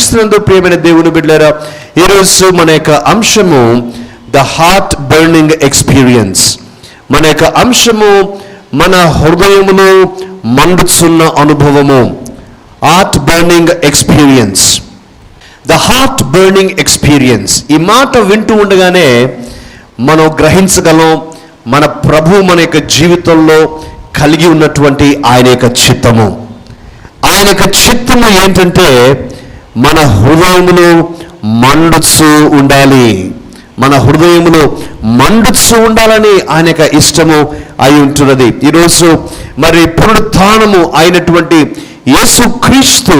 క్రీస్తునందు ప్రియమైన దేవుని బిడ్డారా ఈరోజు మన యొక్క అంశము ద హార్ట్ బర్నింగ్ ఎక్స్పీరియన్స్ మన యొక్క అంశము మన హృదయమును మండుచున్న అనుభవము. Heart burning experience the heart burning experience ఈ మాట వింటూ ఉండగానే మనం గ్రహించగలం మన ప్రభు మన యొక్క జీవితంలో కలిగి ఉన్నటువంటి ఆయన యొక్క చిత్తము. ఆయన యొక్క చిత్తము ఏంటంటే మన హృదయమును మండుచు ఉండాలి. మన హృదయంలో మండుచు ఉండాలని ఆయన యొక్క ఇష్టము అయి ఉంటున్నది. ఈరోజు మరి పునరుత్నము అయినటువంటి యేసుక్రీస్తు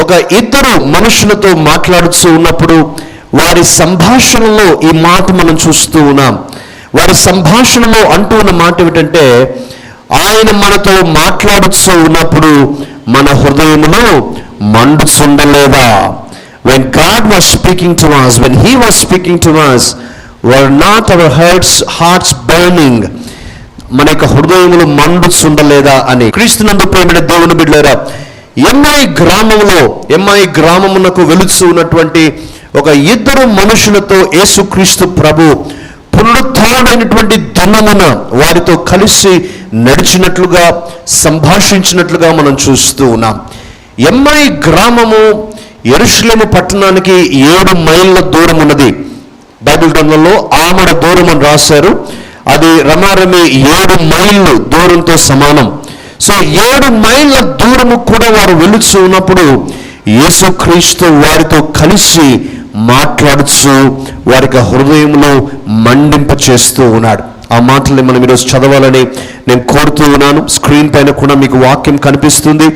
ఒక ఇద్దరు మనుషులతో మాట్లాడుతూ ఉన్నప్పుడు వారి సంభాషణలో ఈ మాట మనం చూస్తూ ఉన్నాం. వారి సంభాషణలో అంటూ ఉన్న మాట ఏమిటంటే ఆయన మనతో మాట్లాడుతూ ఉన్నప్పుడు మన హృదయములో మండుచుండలేదా? When God was speaking to us when he was speaking to us, were not our hearts hearts burning మన యొక్క హృదయములు మండుచుండలేదా అని. క్రీస్తునందు ప్రేమిడ దేవుని బిడ్డలారా ఎంఐ గ్రామంలో ఎంఐ గ్రామమునకు వెలుచు ఉన్నటువంటి ఒక ఇద్దరు మనుషులతో యేసుక్రీస్తు ప్రభు పునరుత్థానమైనటువంటి దినమున వారితో కలిసి నడిచినట్లుగా సంభాషించినట్లుగా మనం చూస్తూ ఉన్నాం. ఎంఐ గ్రామము ఎరుషులము పట్టణానికి ఏడు మైళ్ళ దూరం ఉన్నది. బైబిల్ గ్రంథంలో ఆమడ దూరం అని రాశారు. అది రమారమి ఏడు మైళ్ళు దూరంతో సమానం. సో ఏడు మైళ్ళ దూరము కూడా వారు వెళుచు ఉన్నప్పుడు యేసుక్రీస్తు వారితో కలిసి మాట్లాడుచు వారికి హృదయంలో మండింప చేస్తూ ఉన్నాడు. ఆ మాటల్ని మనం ఈరోజు చదవాలని నేను కోరుతూ ఉన్నాను. స్క్రీన్ పైన కూడా మీకు వాక్యం కనిపిస్తుంది.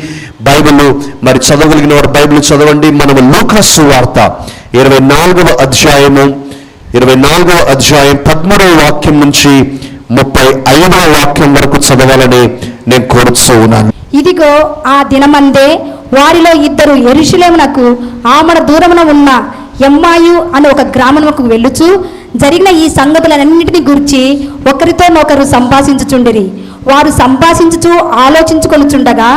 బైబిల్ మరి చదవగలిగిన వారు బైబిల్ చదవండి. మనము లూకాసు వార్త ఇరవై నాలుగవ అధ్యాయము ఇరవై నాలుగవ అధ్యాయం పద్మూడవ వాక్యం నుంచి ముప్పై ఐదవ వాక్యం వరకు చదవాలని నేను కోరుతూ ఉన్నాను. ఇదిగో ఆ దినమందే వారిలో ఇద్దరు ఎరుషులేమునకు ఆమడ దూరమున ఉన్న ఎమ్మాయు అనే ఒక గ్రామమునకు వెళ్ళుచు జరిగిన ఈ సంగతులన్నింటిని గురించి ఒకరితోనొకరు సంభాషించుచుండిరి. వారు సంభాషించుచు ఆలోచించుకొనుచుండగా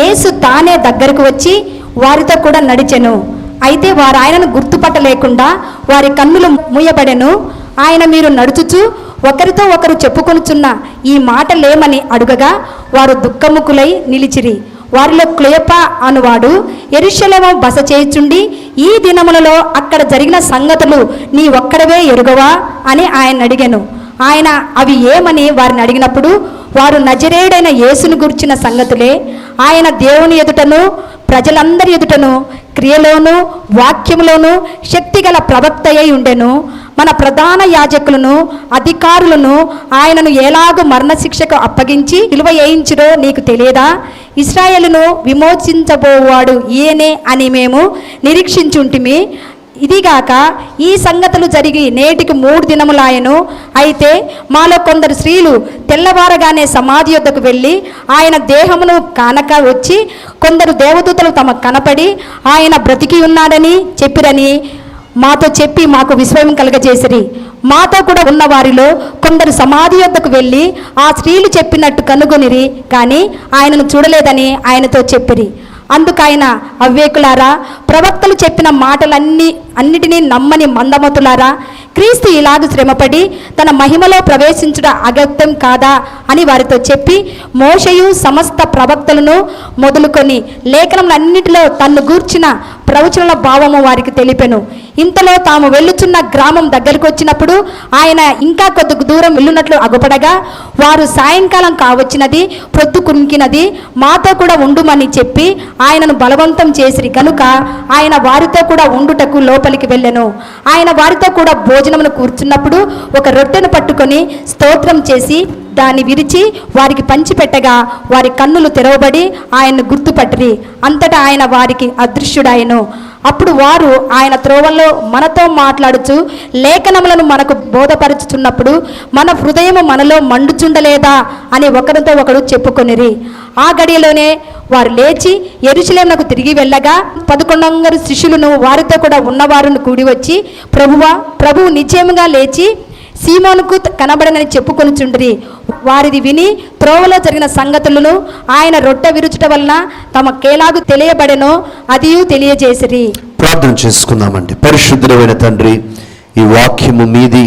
యేసు తానే దగ్గరకు వచ్చి వారితో కూడా నడిచెను. అయితే వారు ఆయనను గుర్తుపట్టలేకుండా వారి కన్నులు మూయబడెను. ఆయన మీరు నడుచుచు ఒకరితో ఒకరు చెప్పుకొనుచున్న ఈ మాటలేమని అడుగగా వారు దుఃఖముకులై నిలిచిరి. వారిలో క్లేప అనువాడు ఎరుషలేము బస చేయుచుండి ఈ దినములలో అక్కడ జరిగిన సంగతులు నీ ఒక్కడవే ఎరుగవా? అని ఆయన అడిగాను. ఆయన అవి ఏమని? వారిని అడిగినప్పుడు వారు నజరేడైన యేసును గుర్చిన సంగతులే. ఆయన దేవుని ఎదుటను ప్రజలందరి ఎదుటను క్రియలోను వాక్యములోను శక్తిగల ప్రవక్త అయి ఉండెను. మన ప్రధాన యాజకులను అధికారులను ఆయనను ఎలాగూ మరణశిక్షకు అప్పగించి విలువ వేయించురో నీకు తెలియదా? ఇస్రాయేలును విమోచించబోవాడు ఈయనే అని మేము నిరీక్షించుంటిమి. ఇదిగాక ఈ సంగతులు జరిగి నేటికి మూడు దినములాయను. అయితే మాలో కొందరు స్త్రీలు తెల్లవారగానే సమాధి యొద్దకు వెళ్ళి ఆయన దేహమును కానక వచ్చి కొందరు దేవదూతలు తమ కనపడి ఆయన బ్రతికి ఉన్నాడని చెప్పిరని మాతో చెప్పి మాకు విస్మయం కలగజేసిరి. మాతో కూడా ఉన్న వారిలో కొందరు సమాధి యొద్దకు వెళ్ళి ఆ స్త్రీలు చెప్పినట్టు కనుగొనిరి కానీ ఆయనను చూడలేదని ఆయనతో చెప్పిరి. అందుకు ఆయన అవ్వేకులారా ప్రవక్తలు చెప్పిన మాటలన్నీ అన్నిటినీ నమ్మని మందమతులారా క్రీస్తు ఇలాగ శ్రమపడి తన మహిమలో ప్రవేశించుట అగత్యం కాదా అని వారితో చెప్పి మోషయు సమస్త ప్రవక్తలను మొదలుకొని లేఖనములన్నిటిలో తన్ను గూర్చిన ప్రవచనల భావము వారికి తెలిపెను. ఇంతలో తాము వెళ్ళుచున్న గ్రామం దగ్గరకు వచ్చినప్పుడు ఆయన ఇంకా కొద్ది దూరం వెళ్ళున్నట్లు అగుపడగా వారు సాయంకాలం కావచ్చినది ప్రొద్దు కుంకినది మాతో కూడా ఉండుమని చెప్పి ఆయనను బలవంతం చేసిరి. కనుక ఆయన వారితో కూడా ఉండుటకు లోపలికి వెళ్ళెను. ఆయన వారితో కూడా భోజనమును కూర్చున్నప్పుడు ఒక రొట్టెను పట్టుకొని స్తోత్రం చేసి దాన్ని విరిచి వారికి పంచిపెట్టగా వారి కన్నులు తెరవబడి ఆయన్ను గుర్తుపట్టిరి. అంతటా ఆయన వారికి అదృశ్యుడాయను. అప్పుడు వారు ఆయన త్రోవల్లో మనతో మాట్లాడుచు లేఖనములను మనకు బోధపరుచుచున్నప్పుడు మన హృదయము మనలో మండుచుండలేదా అని ఒకరితో ఒకడు చెప్పుకొనిరి. ఆ గడియలోనే వారు లేచి ఎరుచలేమునకు తిరిగి వెళ్ళగా పదకొండొందరు శిష్యులను వారితో కూడా ఉన్నవారును కూడి వచ్చి ప్రభువా ప్రభువు నిశ్చయముగా లేచి సీమోనుకు కనబడనని చెప్పుకొనుచుండ్రి. వారిది విని త్రోవలో జరిగిన సంగతులను ఆయన రొట్టె విరుచుట వలన తమ కేలాగు తెలియబడెనో అది తెలియజేసిరి. ప్రార్థన చేసుకుందామండి. పరిశుద్ధమైన తండ్రి ఈ వాక్యము మీది.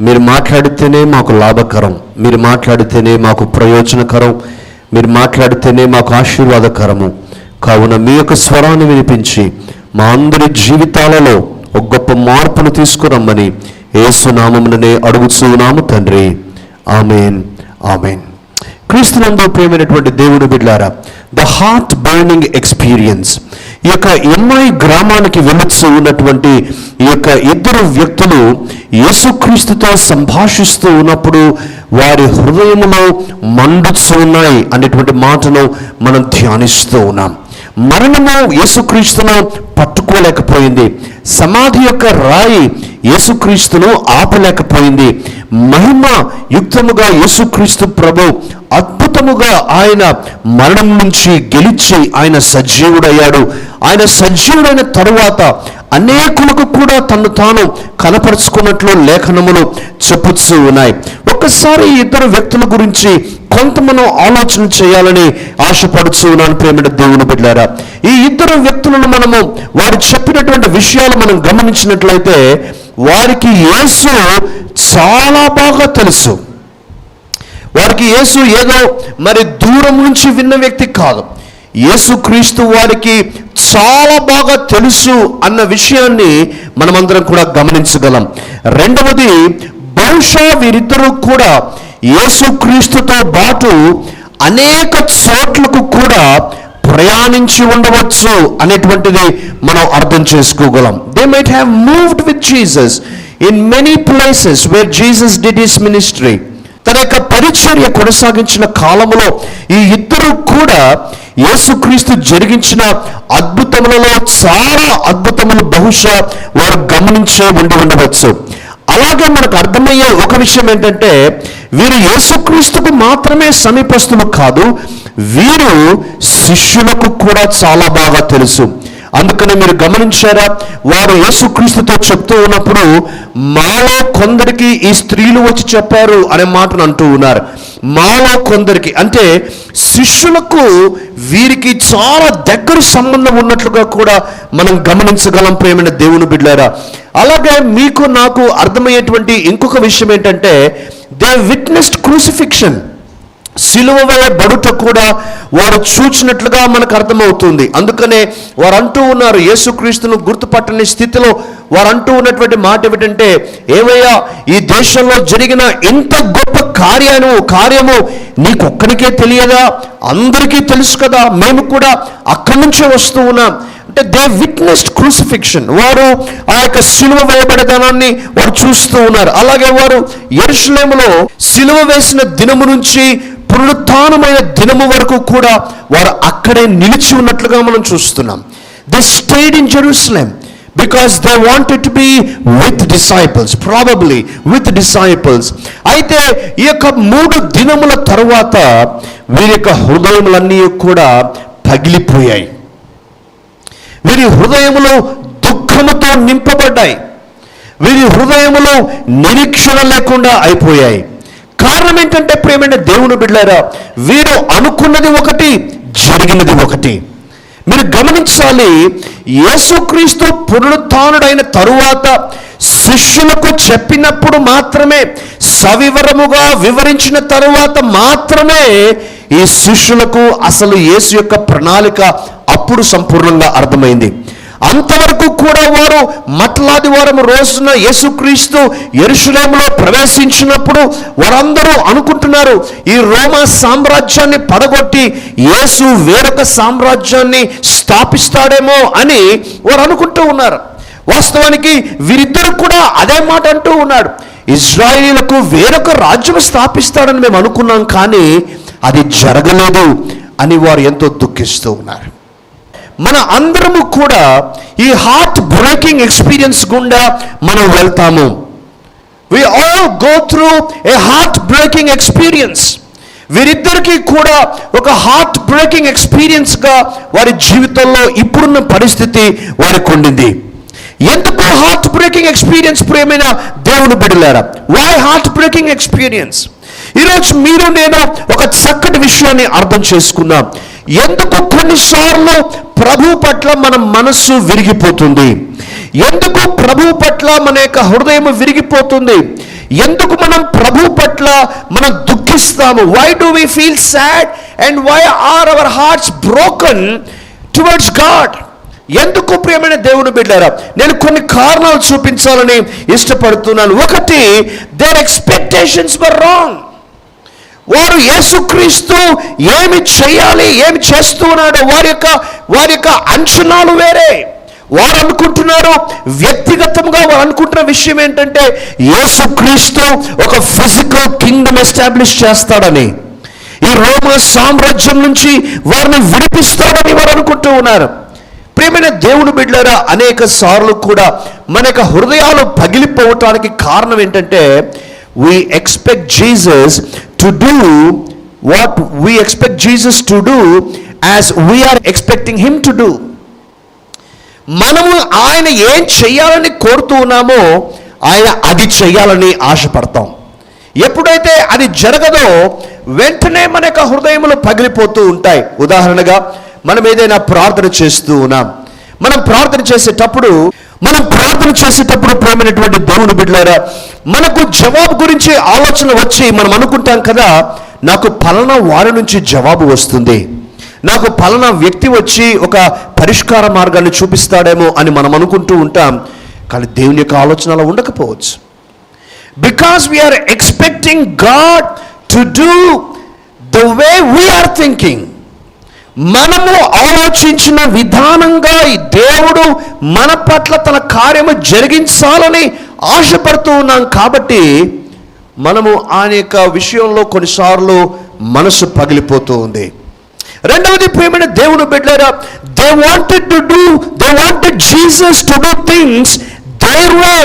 మీరు మాట్లాడితేనే మాకు లాభకరం. మీరు మాట్లాడితేనే మాకు ప్రయోజనకరం. మీరు మాట్లాడితేనే మాకు ఆశీర్వాదకరము. కావున మీ యొక్క స్వరాన్ని వినిపించి మా అందరి జీవితాలలో ఒక గొప్ప మార్పును తీసుకురమ్మని ఏసునామముననే అడుగుచున్నాము తండ్రి. ఆమెన్. ఆమెన్. క్రీస్తునందు ప్రేమైనటువంటి దేవుడు బిడ్లారా ద హార్ట్ బర్నింగ్ ఎక్స్పీరియన్స్ ఈ యొక్క ఎంఐ గ్రామానికి వెలుచు ఉన్నటువంటి ఈ యొక్క ఇద్దరు వ్యక్తులు యేసుక్రీస్తుతో సంభాషిస్తూ ఉన్నప్పుడు వారి హృదయములో మండుచు ఉన్నాయి అనేటువంటి మాటను మనం ధ్యానిస్తూ ఉన్నాం. మరణము యేసుక్రీస్తును పట్టుకోలేకపోయింది. సమాధి యొక్క రాయి యేసుక్రీస్తును ఆపలేకపోయింది. మహిమ యుక్తముగా యేసుక్రీస్తు ప్రభు అద్భుతముగా ఆయన మరణం నుంచి గెలిచి ఆయన సజీవుడయ్యాడు. ఆయన సజీవుడైన తరువాత అనేకులకు కూడా తను తాను కనపరుచుకున్నట్లు లేఖనములు చెప్పుతూ ఉన్నాయి. ఒక్కసారి ఇద్దరు వ్యక్తుల గురించి కొంత మనం ఆలోచన చేయాలని ఆశపడుచు ఉన్నాను ప్రేమిడ దేవుని బిడ్డారా. ఈ ఇద్దరు వ్యక్తులను మనము వారు చెప్పినటువంటి విషయాలు మనం గమనించినట్లయితే వారికి యేసు చాలా బాగా తెలుసు. వారికి యేసు ఏదో మరి దూరం నుంచి విన్న వ్యక్తి కాదు. యేసుక్రీస్తు వారికి చాలా బాగా తెలుసు అన్న విషయాన్ని మనమందరం కూడా గమనించగలం. రెండవది బహుశా వీరిద్దరూ కూడా యేసుక్రీస్తుతో పాటు అనేక చోట్లకు కూడా ప్రయాణించి ఉండవచ్చు అనేటువంటిది మనం అర్థం చేసుకోగలం. They might have moved with Jesus in many places where Jesus did his ministry తన యొక్క పరిచర్య కొనసాగించిన కాలంలో ఈ ఇద్దరు కూడా యేసుక్రీస్తు జరిగించిన అద్భుతములలో చాలా అద్భుతములు బహుశా వారు గమనించే ఉండి ఉండవచ్చు. అలాగే మనకు అర్థమయ్యే ఒక విషయం ఏంటంటే వీరు యేసుక్రీస్తుకు మాత్రమే సమీపస్తులు కాదు వీరు శిష్యులకు కూడా చాలా బాగా తెలుసు. అందుకని మీరు గమనించారా? వారు యేసుక్రీస్తుతో చెప్తూ ఉన్నప్పుడు మాలో కొందరికి ఈ స్త్రీలు వచ్చి చెప్పారు అనే మాటను అంటూ ఉన్నారు. మాలో కొందరికి అంటే శిష్యులకు వీరికి చాలా దగ్గర సంబంధం ఉన్నట్లుగా కూడా మనం గమనించగలం ప్రేమైన దేవుని బిడ్డారా అలాగే మీకు నాకు అర్థమయ్యేటువంటి ఇంకొక విషయం ఏంటంటే దే విట్నెస్డ్ క్రూసిఫిక్షన్ సిలువ వేయబడుట కూడా వారు చూచినట్లుగా మనకు అర్థమవుతుంది. అందుకనే వారు అంటూ ఉన్నారు యేసుక్రీస్తును గుర్తుపట్టని స్థితిలో వారు అంటూ ఉన్నటువంటి మాట ఏమిటంటే ఏమయ్యా ఈ దేశంలో జరిగిన ఇంత గొప్ప కార్యాను కార్యము నీకొక్కడికే తెలియదా? అందరికీ తెలుసు కదా మేము కూడా అక్కడి నుంచే వస్తూ ఉన్నాం. అంటే దే విట్నెస్డ్ క్రూసిఫిక్షన్. వారు ఆ యొక్క సిలువ వేయబడేదనాన్ని వారు చూస్తూ ఉన్నారు. అలాగే వారు ఎరుషులేములో సిలువ వేసిన దినము నుంచి పునరుత్నమైన దినము వరకు కూడా వారు అక్కడే నిలిచి ఉన్నట్లుగా మనం చూస్తున్నాం. They stayed in Jerusalem because they wanted to be with disciples probably with disciples అయితే ఈ యొక్క మూడు దినముల తరువాత వీరి యొక్క హృదయములన్నీ కూడా పగిలిపోయాయి. వీరి హృదయములు దుఃఖముతో నింపబడ్డాయి. వీరి హృదయములో నిరీక్షణ లేకుండా అయిపోయాయి. కారణం ఏంటంటే ప్రేమైన దేవుని బిడ్డారా వీరు అనుకున్నది ఒకటి జరిగినది ఒకటి. మీరు గమనించాలి యేసుక్రీస్తు పునరుత్డైన తరువాత శిష్యులకు చెప్పినప్పుడు మాత్రమే సవివరముగా వివరించిన తరువాత మాత్రమే ఈ శిష్యులకు అసలు యేసు యొక్క ప్రణాళిక అప్పుడు సంపూర్ణంగా అర్థమైంది. అంతవరకు కూడా వారు మట్లాది వారం రోజున యేసుక్రీస్తు ఎరుషులేములో ప్రవేశించినప్పుడు వారందరూ అనుకుంటున్నారు ఈ రోమా సామ్రాజ్యాన్ని పడగొట్టి యేసు వేరొక సామ్రాజ్యాన్ని స్థాపిస్తాడేమో అని వారు అనుకుంటూ ఉన్నారు. వాస్తవానికి వీరిద్దరు కూడా అదే మాట అంటూ ఉన్నాడు ఇజ్రాయిలకు వేరొక రాజ్యం స్థాపిస్తాడని మేము అనుకున్నాం కానీ అది జరగలేదు అని వారు ఎంతో దుఃఖిస్తూ ఉన్నారు. మన అందరము కూడా ఈ హార్ట్ బ్రేకింగ్ ఎక్స్పీరియన్స్ గుండా మనం వెళ్తాము. We all go through a heartbreaking experience వీరిద్దరికీ కూడా ఒక హార్ట్ బ్రేకింగ్ ఎక్స్పీరియన్స్గా వారి జీవితంలో ఇప్పుడున్న పరిస్థితి వారికి ఉండింది. ఎందుకు హార్ట్ బ్రేకింగ్ ఎక్స్పీరియన్స్ ప్రేమైన దేవుని బిడలారా వై హార్ట్ బ్రేకింగ్ ఎక్స్పీరియన్స్ ఈరోజు మీరు నేను ఒక చక్కటి విషయాన్ని అర్థం చేసుకున్నాం ఎందుకు కొన్నిసార్లు ప్రభు పట్ల మన మనస్సు విరిగిపోతుంది? ఎందుకు ప్రభు పట్ల మన యొక్క హృదయం విరిగిపోతుంది? ఎందుకు మనం ప్రభు పట్ల మనం దుఃఖిస్తాము? Why do we feel sad and why are our hearts broken towards God ఎందుకు ప్రియమైన దేవుని బిడ్డారా నేను కొన్ని కారణాలు చూపించాలని ఇష్టపడుతున్నాను. ఒకటి దేర్ ఎక్స్పెక్టేషన్స్ వర్ రాంగ్ వారు యేసుక్రీస్తు ఏమి చేయాలి ఏమి చేస్తూ ఉన్నాడో వారి యొక్క వారి యొక్క అంచనాలు వేరే. వారు అనుకుంటున్నారు వ్యక్తిగతంగా వారు అనుకుంటున్న విషయం ఏంటంటే యేసుక్రీస్తు ఒక ఫిజికల్ కింగ్డమ్ ఎస్టాబ్లిష్ చేస్తాడని ఈ రోమ సామ్రాజ్యం నుంచి వారిని విడిపిస్తాడని వారు అనుకుంటూ ఉన్నారు. ప్రేమైన దేవుని బిడ్డలారా అనేక సార్లు కూడా మన యొక్క హృదయాలు పగిలిపోవటానికి కారణం ఏంటంటే we expect Jesus to do what we expect Jesus to do as we are expecting him to do. మనము ఆయన ఏం చెయ్యాలని కోరుతూ ఉన్నామో ఆయన అది చెయ్యాలని ఆశపడతాం. ఎప్పుడైతే అది జరగదో వెంటనే మన యొక్క హృదయములు పగిలిపోతూ ఉంటాయి. ఉదాహరణగా మనం ఏదైనా ప్రార్థన చేస్తూ ఉన్నాం. మనం ప్రార్థన చేసేటప్పుడు మనం ప్రార్థన చేసేటప్పుడు ప్రేమైనటువంటి దేవుని బిడ్డలారా మనకు జవాబు గురించి ఆలోచన వచ్చి మనం అనుకుంటాం కదా నాకు పలానా వారి నుంచి జవాబు వస్తుంది నాకు పలానా వ్యక్తి వచ్చి ఒక పరిష్కార మార్గాన్ని చూపిస్తాడేమో అని మనం అనుకుంటూ ఉంటాం కానీ దేవుని యొక్క ఆలోచన అలా ఉండకపోవచ్చు. Because we are expecting God to do the way we are thinking మనము ఆలోచించిన విధానంగా ఈ దేవుడు మన పట్ల తన కార్యము జరిగించాలని ఆశపడుతూ ఉన్నాం కాబట్టి మనము ఆయన యొక్క విషయంలో కొన్నిసార్లు మనసు పగిలిపోతూ ఉంది. రెండవది ప్రేమైన దేవుడు బిడ్డారా they wanted to do they wanted Jesus to do things their way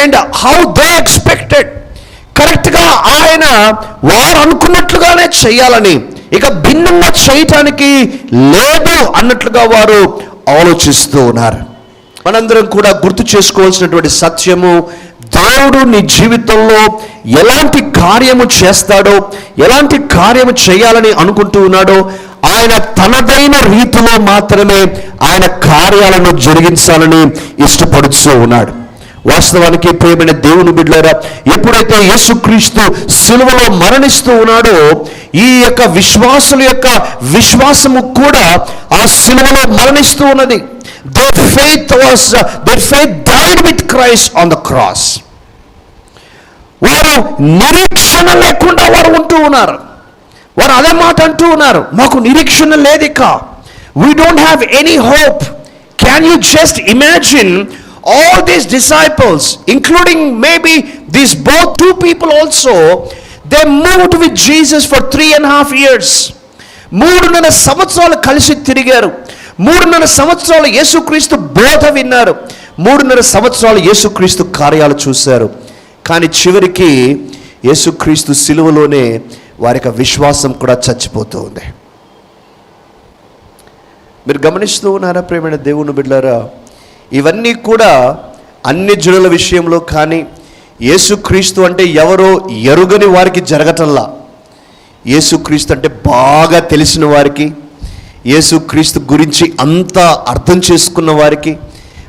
and how they expected కరెక్ట్గా ఆయన వారు అనుకున్నట్లుగానే చేయాలని ఇక భిన్నంగా చేయటానికి లేదు అన్నట్లుగా వారు ఆలోచిస్తూ ఉన్నారు. మనందరం కూడా గుర్తు చేసుకోవాల్సినటువంటి సత్యము దేవుడు నీ జీవితంలో ఎలాంటి కార్యము చేస్తాడో ఎలాంటి కార్యము చేయాలని అనుకుంటూ ఉన్నాడో ఆయన తనదైన రీతిలో మాత్రమే ఆయన కార్యాలను జరిగించాలని ఇష్టపడుతూ ఉన్నాడు. వాస్తవానికి ప్రియమైన దేవుని బిడ్డలారా ఎప్పుడైతే యేసుక్రీస్తు సిలువలో మరణిస్తూ ఉన్నాడో ఈ యొక్క విశ్వాసుల యొక్క విశ్వాసము కూడా ఆ సిలువలో మరణిస్తూ ఉన్నది. Their faith was their faith died with Christ on the cross వారు నిరీక్షణ లేకుండా వారు ఉంటూ ఉన్నారు. వారు అదే మాట అంటూ ఉన్నారు. మాకు నిరీక్షణ లేదు ఇక we don't have any hope can you just imagine all these disciples including maybe these both two people also they moved with Jesus for three and half years మూడున్నర సంవత్సరాలు కలిసి తిరిగారు. మూడున్నర సంవత్సరాలు యేసుక్రీస్తు బోధ విన్నారు. మూడున్నర సంవత్సరాలు యేసుక్రీస్తు కార్యాలు చూశారు. కానీ చివరికి యేసుక్రీస్తు సిలువలోనే వారి యొక్క విశ్వాసం కూడా చచ్చిపోతూ ఉంది. మీరు గమనిస్తూ ఉన్నారా ప్రేమైన దేవుని బిడ్డారా ఇవన్నీ కూడా అన్ని జనుల విషయంలో కానీ యేసుక్రీస్తు అంటే ఎవరో ఎరుగని వారికి జరగటంలా. యేసుక్రీస్తు అంటే బాగా తెలిసిన వారికి యేసుక్రీస్తు గురించి అంతా అర్థం చేసుకున్న వారికి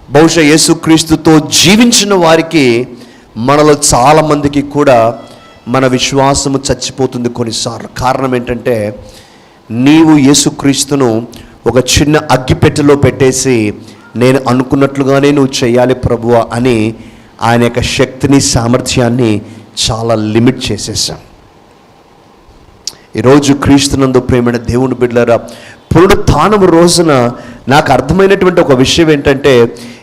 బహుశా యేసుక్రీస్తుతో జీవించిన వారికి మనలో చాలామందికి కూడా మన విశ్వాసము చచ్చిపోతుంది కొన్నిసార్లు. కారణం ఏంటంటే నీవు యేసుక్రీస్తును ఒక చిన్న అగ్గిపెట్టెలో పెట్టేసి నేను అనుకున్నట్లుగానే నువ్వు చేయాలి ప్రభువా అని ఆయన యొక్క శక్తిని సామర్థ్యాన్ని చాలా లిమిట్ చేసేసాం ఈరోజు క్రీస్తునందు ప్రేమైన దేవుని బిడ్డలారా పునరుత్థానం రోజున నాకు అర్థమైనటువంటి ఒక విషయం ఏంటంటే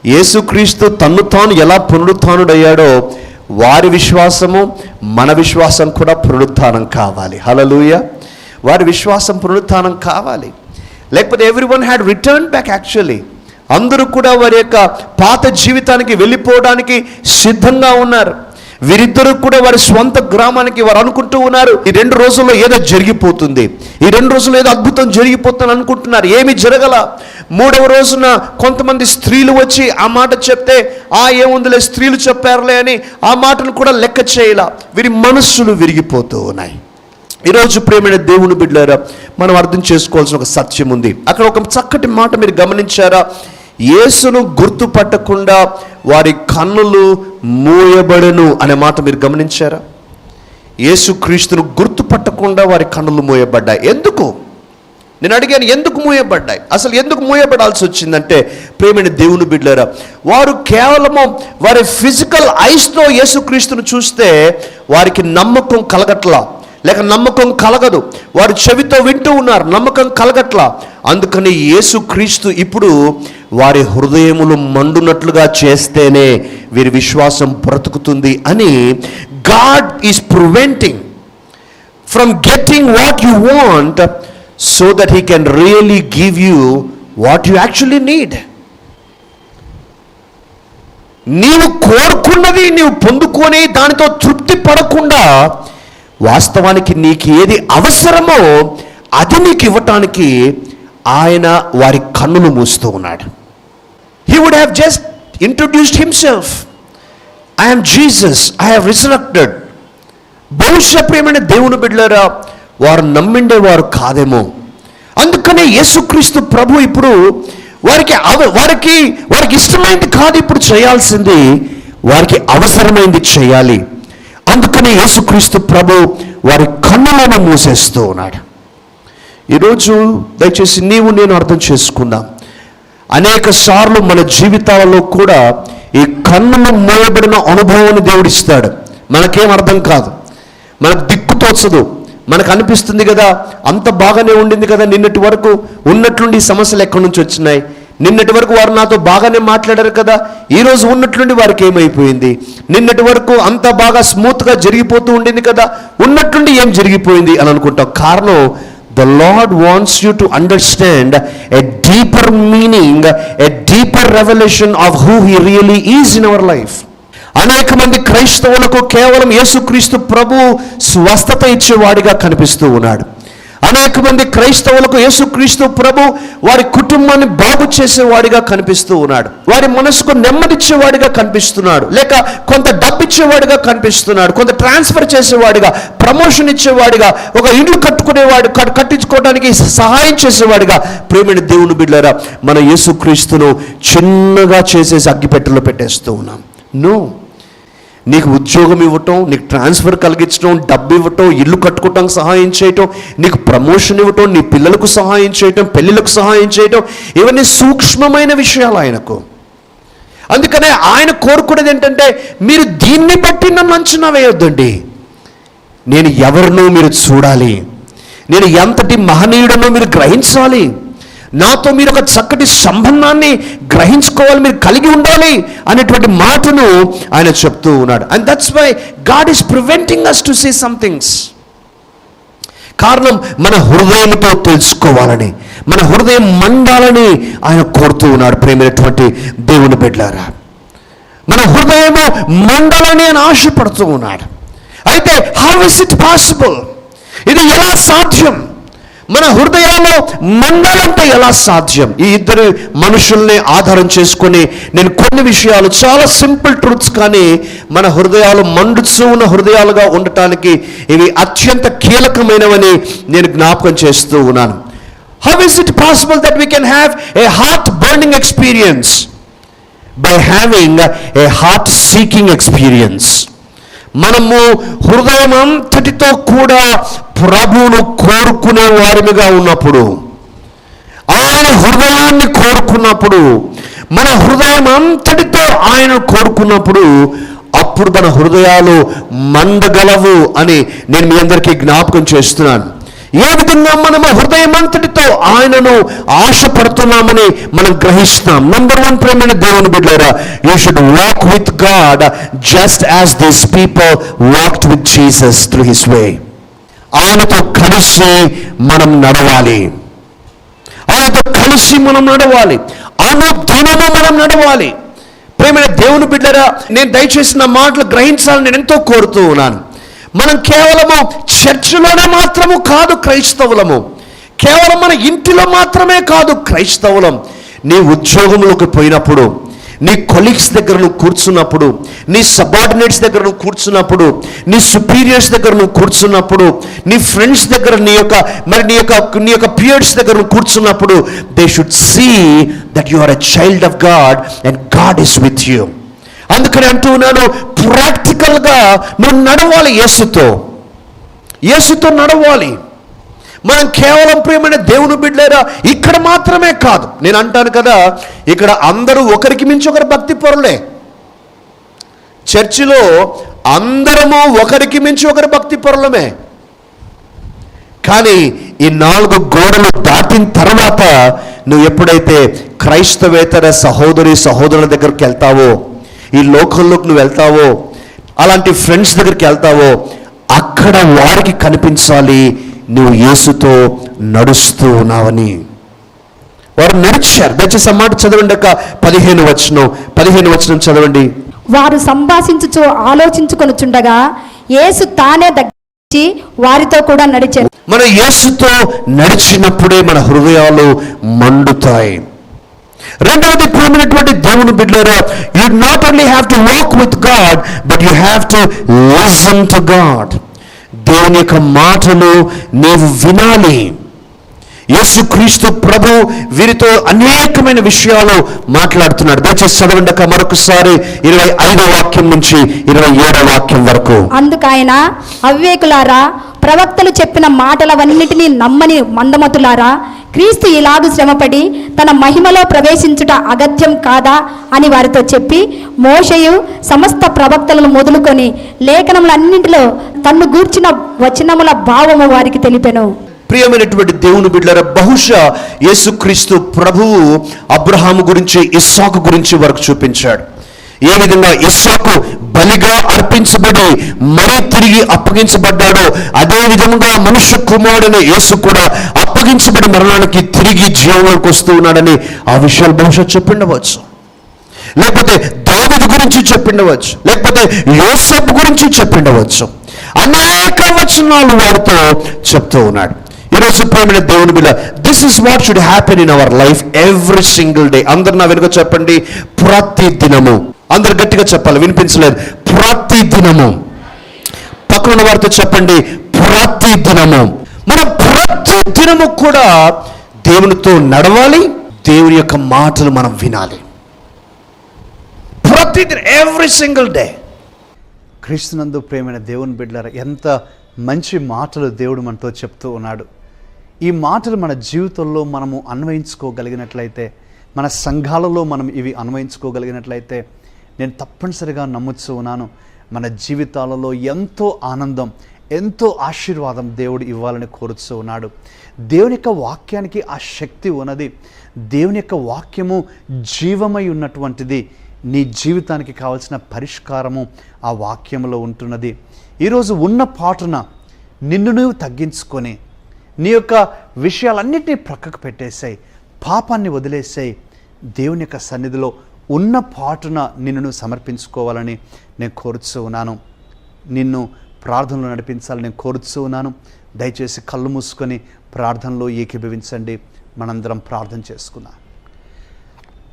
యేసుక్రీస్తు తన్ను తాను ఎలా పునరుత్డయ్యాడో వారి విశ్వాసము మన విశ్వాసం కూడా పునరుత్నం కావాలి. హలలుయ వారి విశ్వాసం పునరుత్నం కావాలి. లేకపోతే everyone had return back actually అందరూ కూడా వారి యొక్క పాత జీవితానికి వెళ్ళిపోవడానికి సిద్ధంగా ఉన్నారు. వీరిద్దరూ కూడా వారి స్వంత గ్రామానికి వారు అనుకుంటూ ఉన్నారు ఈ రెండు రోజుల్లో ఏదో జరిగిపోతుంది ఈ రెండు రోజుల్లో ఏదో అద్భుతం జరిగిపోతుంది అనుకుంటున్నారు. ఏమి జరగల. మూడవ రోజున కొంతమంది స్త్రీలు వచ్చి ఆ మాట చెప్తే ఆ ఏముందిలే స్త్రీలు చెప్పారులే అని ఆ మాటను కూడా లెక్క చేయాల. వీరి మనస్సులు విరిగిపోతూ ఉన్నాయి. ఈరోజు ప్రేమైన దేవుని బిడ్డారా మనం అర్థం చేసుకోవాల్సిన ఒక సత్యం ఉంది. అక్కడ ఒక చక్కటి మాట మీరు గమనించారా? యేసును గుర్తుపట్టకుండా వారి కన్నులు మూయబడను అనే మాట మీరు గమనించారా? యేసుక్రీస్తును గుర్తుపట్టకుండా వారి కన్నులు మూయబడ్డాయి. ఎందుకు? నేను అడిగాను ఎందుకు మూయబడ్డాయి? అసలు ఎందుకు మూయబడాల్సి వచ్చిందంటే ప్రేమైన దేవుని బిడ్డలారా వారు కేవలము వారి ఫిజికల్ ఐస్తో యేసుక్రీస్తును చూస్తే వారికి నమ్మకం కలగట్లా. లేక నమ్మకం కలగదు. వారు చెవితో వింటూ ఉన్నారు నమ్మకం కలగట్లా. అందుకని యేసుక్రీస్తు ఇప్పుడు వారి హృదయములు మండునట్లుగా చేస్తేనే వీరి విశ్వాసం బ్రతుకుతుంది అని God is preventing from getting what you want so that he can really give you what you actually need నీవు కోరుకున్నది నీవు పొందుకొని దానితో తృప్తి పడకుండా వాస్తవానికి నీకు ఏది అవసరమో అది నీకు ఇవ్వటానికి ఆయన వారి కన్నులు మూస్తూ ఉన్నాడు. He would have just introduced himself I'm Jesus I have resurrected బహుశా ప్రేమైన దేవుని బిడ్డలారా వారు నమ్మిండేవారు కాదేమో. అందుకనే యేసుక్రీస్తు ప్రభు ఇప్పుడు వారికి అవ వారికి వారికి ఇష్టమైంది కాదు ఇప్పుడు చేయాల్సింది వారికి అవసరమైంది చేయాలి. అందుకనే యేసుక్రీస్తు ప్రభు వారి కన్నులను మూసేస్తూ ఉన్నాడు. ఈరోజు దయచేసి నీవు నేను అర్థం చేసుకుందాం. అనేక సార్లు మన జీవితాలలో కూడా ఈ కన్నులు మూయబడిన అనుభవాన్ని దేవుడిస్తాడు మనకేం అర్థం కాదు. మనకు దిక్కు తోచదు. మనకు అనిపిస్తుంది కదా అంత బాగానే ఉండింది కదా నిన్నటి వరకు ఉన్నట్లుండి ఈ సమస్యలు ఎక్కడి నుంచి వచ్చినాయి? నిన్నటి వరకు వారు నాతో బాగానే మాట్లాడారు కదా ఈరోజు ఉన్నట్లుండి వారికి ఏమైపోయింది? నిన్నటి వరకు అంత బాగా స్మూత్గా జరిగిపోతూ ఉండింది కదా ఉన్నట్లుండి ఏం జరిగిపోయింది అని అనుకుంటాం. కారణం the Lord wants you to understand a deeper meaning a deeper revolution of who he really is in our life అనేక మంది క్రైస్తవులకు కేవలం యేసుక్రీస్తు ప్రభు స్వస్థత ఇచ్చేవాడిగా కనిపిస్తూ ఉన్నాడు. అనేక మంది క్రైస్తవులకు యేసుక్రీస్తు ప్రభు వారి కుటుంబాన్ని బాగు చేసేవాడిగా కనిపిస్తూ ఉన్నాడు. వారి మనసుకు నెమ్మదిచ్చేవాడిగా కనిపిస్తున్నాడు. లేక కొంత డబ్బు ఇచ్చేవాడిగా కనిపిస్తున్నాడు. కొంత ట్రాన్స్ఫర్ చేసేవాడిగా ప్రమోషన్ ఇచ్చేవాడిగా ఒక ఇల్లు కట్టుకునేవాడు కట్టించుకోవడానికి సహాయం చేసేవాడిగా ప్రేమైన దేవుని బిడ్డరా మన యేసుక్రీస్తును చిన్నగా చేసేసి అగ్గిపెట్టెలో పెట్టేస్తూ ఉన్నాం. నో. నీకు ఉద్యోగం ఇవ్వటం నీకు ట్రాన్స్ఫర్ కలిగించడం డబ్బు ఇవ్వటం ఇల్లు కట్టుకోవటానికి సహాయం చేయటం నీకు ప్రమోషన్ ఇవ్వటం నీ పిల్లలకు సహాయం చేయటం పెళ్ళిళ్ళకు సహాయం చేయటం ఇవన్నీ సూక్ష్మమైన విషయాలు ఆయనకు. అందుకనే ఆయన కోరుకునేది ఏంటంటే మీరు దీన్ని బట్టి నన్ను అంచనా వేయొద్దండి. నేను ఎవరినో మీరు చూడాలి. నేను ఎంతటి మహనీయుడనో మీరు గ్రహించాలి. నాతో మీరు ఒక చక్కటి సంబంధాన్ని గ్రహించుకోవాలి మీరు కలిగి ఉండాలి అనేటువంటి మాటను ఆయన చెప్తూ ఉన్నాడు. And that's why God is preventing us to see somethings కారణం మన హృదయంతో తెలుసుకోవాలని మన హృదయం మండాలని ఆయన కోరుతూ ఉన్నాడు ప్రేమైనటువంటి దేవుని బిడ్డారా. మన హృదయము మండాలని అని ఆశపడుతూ ఉన్నాడు. అయితే హౌ ఇస్ ఇట్ పాసిబుల్ ఇది ఎలా సాధ్యం? మన హృదయంలో మండలంటే ఎలా సాధ్యం? ఈ ఇద్దరు మనుషుల్ని ఆధారం చేసుకొని నేను కొన్ని విషయాలు చాలా సింపుల్ ట్రూత్స్ కానీ మన హృదయాలు మండుచూ ఉన్న హృదయాలుగా ఉండటానికి ఇవి అత్యంత కీలకమైనవని నేను జ్ఞాపకం చేస్తూ ఉన్నాను. How is it possible that we can have a heart burning experience by having a heart seeking experience మనము హృదయం అంతటితో కూడా ప్రభువును కోరుకునే వారిగా ఉన్నప్పుడు ఆయన హృదయాన్ని కోరుకున్నప్పుడు మన హృదయం అంతటితో ఆయన కోరుకున్నప్పుడు అప్పుడు మన హృదయాలు మందగలవు అని నేను మీ అందరికీ జ్ఞాపకం చేస్తున్నాను. ఏ విధంగా మనము హృదయం అంతటితో ఆయనను ఆశపడుతున్నామని మనం గ్రహిస్తాం నంబర్ వన్ ప్రేమైన దేవుని బిడ్డారా you should walk with God just as this people walked with Jesus through his way ఆయనతో కలిసి మనం నడవాలి. ఆయనతో కలిసి మనం నడవాలి. అనుదినము మనం నడవాలి. ప్రేమైన దేవుని బిడ్డరా నేను దయచేసి నా మాటలు గ్రహించాలని నేను ఎంతో కోరుతూ ఉన్నాను. మనం కేవలము చర్చిలోనే మాత్రము కాదు క్రైస్తవులము. కేవలం మన ఇంటిలో మాత్రమే కాదు క్రైస్తవులం. నీ ఉద్యోగంలోకి పోయినప్పుడు నీ కొలీగ్స్ దగ్గర నువ్వు కూర్చున్నప్పుడు నీ సబార్డినేట్స్ దగ్గర నువ్వు కూర్చున్నప్పుడు నీ సుపీరియర్స్ దగ్గర నువ్వు కూర్చున్నప్పుడు నీ ఫ్రెండ్స్ దగ్గర నీ యొక్క మరి నీ యొక్క నీ యొక్క పీరియడ్స్ దగ్గర నువ్వు కూర్చున్నప్పుడు they should see that you are a child of God and God is with you అందుకని అంటూ ఉన్నాను ప్రాక్టికల్గా నువ్వు నడవాలి యేసుతో. యేసుతో నడవాలి. మనం కేవలం ప్రియమైన దేవుని బిడ్డలేరా? ఇక్కడ మాత్రమే కాదు. నేను అంటాను కదా ఇక్కడ అందరూ ఒకరికి మించి ఒకరు భక్తి పొరలే. చర్చిలో అందరము ఒకరికి మించి ఒకరు భక్తి పొరలమే. కానీ ఈ నాలుగు గోడలు దాటిన తర్వాత నువ్వు ఎప్పుడైతే క్రైస్తవేతర సహోదరి సహోదరుల దగ్గరికి వెళ్తావో ఈ లోకంలోకి నువ్వు వెళ్తావో అలాంటి ఫ్రెండ్స్ దగ్గరికి వెళ్తావో అక్కడ వారికి కనిపించాలి నువ్వు యేసుతో నడుస్తూ ఉన్నావని. వారు నడిచారు. దయచేసి మాట చదవండి అక్క. పదిహేను వచనం. పదిహేను వచనం చదవండి. వారు సంభాషించుచు ఆలోచించుకొనుచుండగా యేసు తానే దగ్గరించి వారితో కూడా నడిచారు. మన యేసుతో నడిచినప్పుడే మన హృదయాలు మండుతాయి. రెండవది ప్రియమైనటువంటి దేవుని బిడ్డలారా you not only have to walk with God but you have to listen to God దేవుని యొక్క మాటలు నీవు వినాలి. యేసుక్రీస్తు ప్రభు వీరితో అనేకమైన విషయాలు మాట్లాడుతున్నాడు. దయచేసి చదవండి మరొకసారి ఇరవై ఐదో వాక్యం నుంచి ఇరవై ఏడో వాక్యం వరకు. అందుకైనా అవివేకులారా ప్రవక్తలు చెప్పిన మాటలవన్నిటినీ నమ్మని మందమతులారా క్రీస్తు ఇలాగు శ్రమపడి తన మహిమలో ప్రవేశించుట అగత్యం కాదా అని వారితో చెప్పి మోషయు సమస్త ప్రవక్తలను మొదలుకొని లేఖనములన్నింటిలో తన్ను గూర్చిన వచనముల భావము వారికి తెలిపెను. ప్రియమైనటువంటి దేవుని బిడ్డల బహుశా యేసుక్రీస్తు ప్రభువు అబ్రహాము గురించి ఇస్సాకు గురించి వరకు చూపించాడు. ఏ విధంగా ఇస్సాకు బలిగా అర్పించబడి మరీ తిరిగి అప్పగించబడ్డాడో అదే విధంగా మనుష్య కుమారుడైన యేసు కూడా అప్పగించబడి మరణానికి తిరిగి జీవంలోకి వస్తూ ఉన్నాడని ఆ విషయాలు బహుశా చెప్పిండవచ్చు. లేకపోతే దావిది గురించి చెప్పిండవచ్చు. లేకపోతే యోసప్ గురించి చెప్పిండవచ్చు. అనేక వచనాలు వారితో చెప్తూ ఉన్నాడు. ఈరోజు ప్రేమైన దేవుని బిల్ల this is what should happen in our life every single day అందరు నా వెనుక చెప్పండి ప్రతి దినము అందరు గట్టిగా చెప్పాలి వినిపించలేదు. ప్రతి దినము. పక్కన వారితో చెప్పండి ప్రతి దినము. మనం ప్రతి దినము కూడా దేవునితో నడవాలి దేవుని యొక్క మాటలు మనం వినాలి. ప్రతి ఎవ్రీ సింగిల్ డే క్రీస్తునందు ప్రేమైన దేవుని బిడ్డలారా ఎంత మంచి మాటలు దేవుడు మనతో చెప్తూ ఉన్నాడు. ఈ మాటలు మన జీవితంలో మనము అన్వయించుకోగలిగినట్లయితే మన సంఘాలలో మనం ఇవి అన్వయించుకోగలిగినట్లయితే నేను తప్పనిసరిగా నమ్ముతూ ఉన్నాను. మన జీవితాలలో ఎంతో ఆనందం ఎంతో ఆశీర్వాదం దేవుడు ఇవ్వాలని కోరుతూ ఉన్నాడు. దేవుని యొక్క వాక్యానికి ఆ శక్తి ఉన్నది. దేవుని యొక్క వాక్యము జీవమై ఉన్నటువంటిది. నీ జీవితానికి కావలసిన పరిష్కారము ఆ వాక్యంలో ఉంటున్నది. ఈరోజు ఉన్న పాటున నిన్ను నువ్వు తగ్గించుకొని నీ యొక్క విషయాలన్నింటినీ ప్రక్కకు పెట్టేసాయి. పాపాన్ని వదిలేసాయి. దేవుని యొక్క సన్నిధిలో ఉన్న పాటున నిన్ను సమర్పించుకోవాలని నేను కోరుతూ ఉన్నాను. నిన్ను ప్రార్థనలో నడిపించాలని నేను కోరుతూ ఉన్నాను. దయచేసి కళ్ళు మూసుకొని ప్రార్థనలో ఏకీభవించండి. మనందరం ప్రార్థన చేసుకుందాం.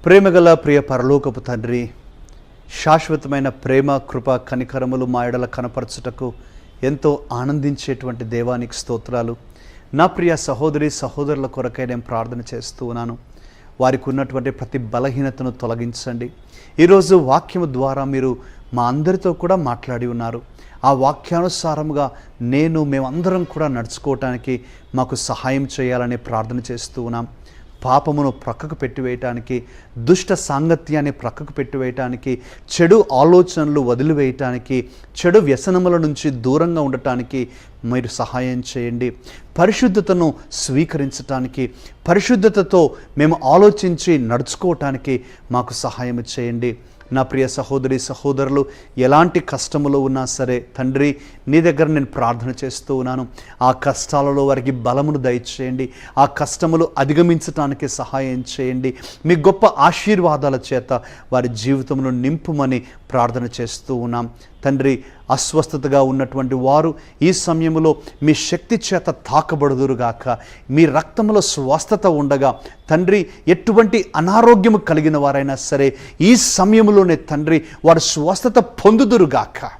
ప్రేమగల ప్రియ పరలోకపు తండ్రి శాశ్వతమైన ప్రేమ కృప కనికరములు మా ఎడల కనపరచుటకు ఎంతో ఆనందించేటువంటి దేవానికి స్తోత్రాలు. నా ప్రియ సహోదరి సహోదరుల కొరకై నేను ప్రార్థన చేస్తూ ఉన్నాను. వారికి ఉన్నటువంటి ప్రతి బలహీనతను తొలగించండి. ఈరోజు వాక్యము ద్వారా మీరు మా అందరితో కూడా మాట్లాడి ఉన్నారు. ఆ వాక్యానుసారముగా నేను మేమందరం కూడా నడుచుకోవటానికి మాకు సహాయం చేయాలని ప్రార్థన చేస్తూ ఉన్నాం. పాపమును ప్రక్కకు పెట్టివేయటానికి దుష్ట సాంగత్యాన్ని ప్రక్కకు పెట్టివేయటానికి చెడు ఆలోచనలు వదిలివేయటానికి చెడు వ్యసనముల నుంచి దూరంగా ఉండటానికి మీరు సహాయం చేయండి. పరిశుద్ధతను స్వీకరించటానికి పరిశుద్ధతతో మేము ఆలోచించి నడుచుకోవటానికి మాకు సహాయం చేయండి. నా ప్రియ సహోదరి సహోదరులు ఎలాంటి కష్టములో ఉన్నా సరే తండ్రి నీ దగ్గర నేను ప్రార్థన చేస్తూ ఉన్నాను. ఆ కష్టాలలో వారికి బలమును దయచేయండి. ఆ కష్టములు అధిగమించటానికి సహాయం చేయండి. మీ గొప్ప ఆశీర్వాదాల చేత వారి జీవితంలో నింపుమని ప్రార్థన చేస్తూ ఉన్నాం. తండ్రి అస్వస్థతగా ఉన్నటువంటి వారు ఈ సమయంలో మీ శక్తి చేత తాకబడుదురుగాక. మీ రక్తంలో స్వస్థత ఉండగా తండ్రి ఎటువంటి అనారోగ్యము కలిగిన వారైనా సరే ఈ సమయంలోనే తండ్రి వారు స్వస్థత పొందుదురుగాక.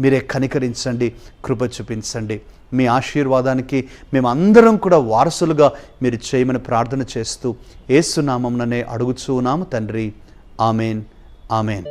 మీరే కనికరించండి కృప చూపించండి. మీ ఆశీర్వాదానికి మేమందరం కూడా వారసులుగా మీరు చేయమని ప్రార్థన చేస్తూ ఏసునామంననే అడుగుచూనాము తండ్రి. ఆమెన్. ఆమెన్.